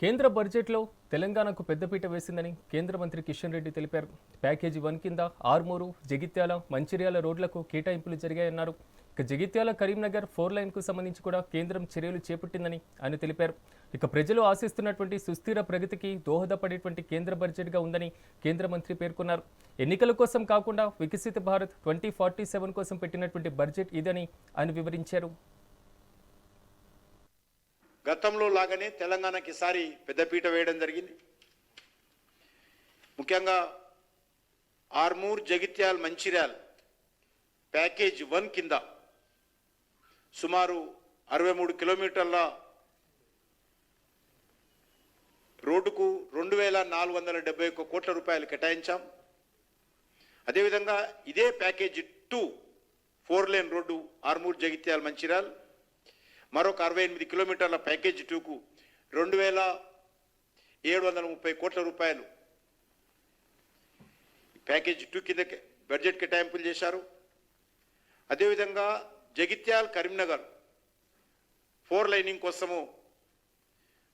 కేంద్ర బడ్జెట్లో తెలంగాణకు పెద్దపీట వేసిందని కేంద్ర మంత్రి కిషన్ రెడ్డి తెలిపారు. ప్యాకేజీ వన్ కింద ఆర్మూరు జగిత్యాల మంచిర్యాల రోడ్లకు కేటాయింపులు జరిగాయన్నారు. ఇక జగిత్యాల కరీంనగర్ ఫోర్ లైన్కు సంబంధించి కూడా కేంద్రం చర్యలు చేపట్టిందని ఆయన తెలిపారు. ఇక ప్రజలు ఆశిస్తున్నటువంటి సుస్థిర ప్రగతికి దోహదపడేటువంటి కేంద్ర బడ్జెట్గా ఉందని కేంద్ర మంత్రి పేర్కొన్నారు. ఎన్నికల కోసం కాకుండా వికసిత భారత్ ట్వంటీ ఫార్టీ సెవెన్ కోసం పెట్టినటువంటి బడ్జెట్ ఇదని ఆయన వివరించారు. గతంలో లాగానే తెలంగాణకి ఈసారి పెద్దపీట వేయడం జరిగింది. ముఖ్యంగా ఆర్మూర్ జగిత్యాల్ మంచిర్యాల్ ప్యాకేజ్ వన్ కింద సుమారు అరవై మూడు కిలోమీటర్ల రోడ్డుకు రెండు వేల నాలుగు వందల డెబ్బై ఒక్క కోట్ల రూపాయలు కేటాయించాం. అదేవిధంగా ఇదే package two four lane road Armur Jagtial Mancherial మరొక అరవై ఎనిమిది కిలోమీటర్ల ప్యాకేజ్ టూకు రెండు వేల ఏడు వందల ముప్పై కోట్ల రూపాయలు ప్యాకేజ్ టూ కింద బడ్జెట్ కేటాయింపులు చేశారు. అదేవిధంగా జగిత్యాల్ కరీంనగర్ ఫోర్ లైనింగ్ కోసము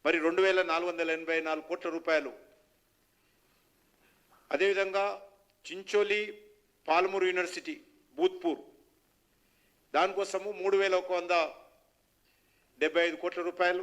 మరి రెండు వేల నాలుగు వందల ఎనభై నాలుగు కోట్ల రూపాయలు. అదేవిధంగా చించోలి పాలమూరు యూనివర్సిటీ భూత్పూర్ దానికోసము మూడు వేల ఒక వంద డెబ్బై ఐదు కోట్ల రూపాయలు